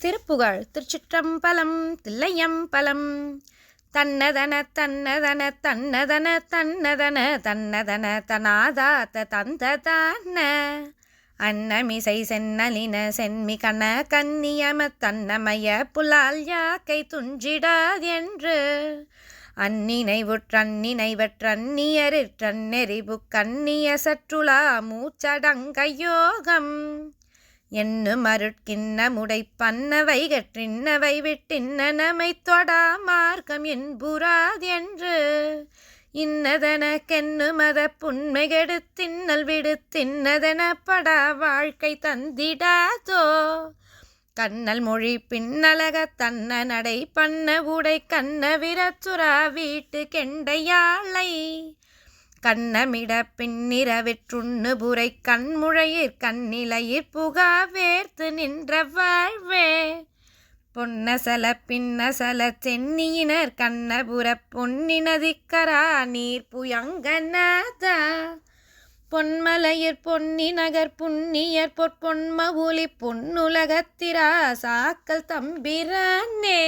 திருப்புகழ் திருச்சிற்றம்பலம் தில்லையம்பலம். தன்னதன தன்னதன தன்னதன தன்னதன தன்னதன தனாதாத்த தந்த தந்ததான அன்னமிசை சென்னலின சென்மி கண கன்னியம தன்னமய புலால் யாக்கை துஞ்சிடாதென்று அந்நினைவுற்றன்னினைவற்றன்னியரிற்றன்னெறிபு கண்ணிய சற்றுலா மூச்சடங்க என்னும் என்னும் அருட்கிண்ணமுடை பன்னவை கற்றின்னவை விட்டின்னமை தொடா மார்க்கம் என்புறாதென்று இன்னதனக்கென்னுமத புன்மை கெடுத்தின்னல் விடுத்தின்னதென படா வாழ்க்கை தந்திடாதோ. கண்ணல் மொழி பின்னலக தன்ன நடை பண்ண உடை கண்ண விரச்சுரா வீட்டு கெண்டையாளை. கண்ணமிட பின்னிரவிற்றுண்ணு புரை கண்முழையிற் கண்ணிலையிற் புகா வேர்த்து நின்ற வாழ்வே. பொன்னசல பின்னசல சென்னியினர் கண்ணபுர பொன்னினதிக்கரா நீர் புயங்கநாதா பொன்மலையிற் பொன்னி நகர் புண்ணியர் பொற்பொன்மவுலி பொன்னுலகத்திரா சாக்கல் தம்பிரானே.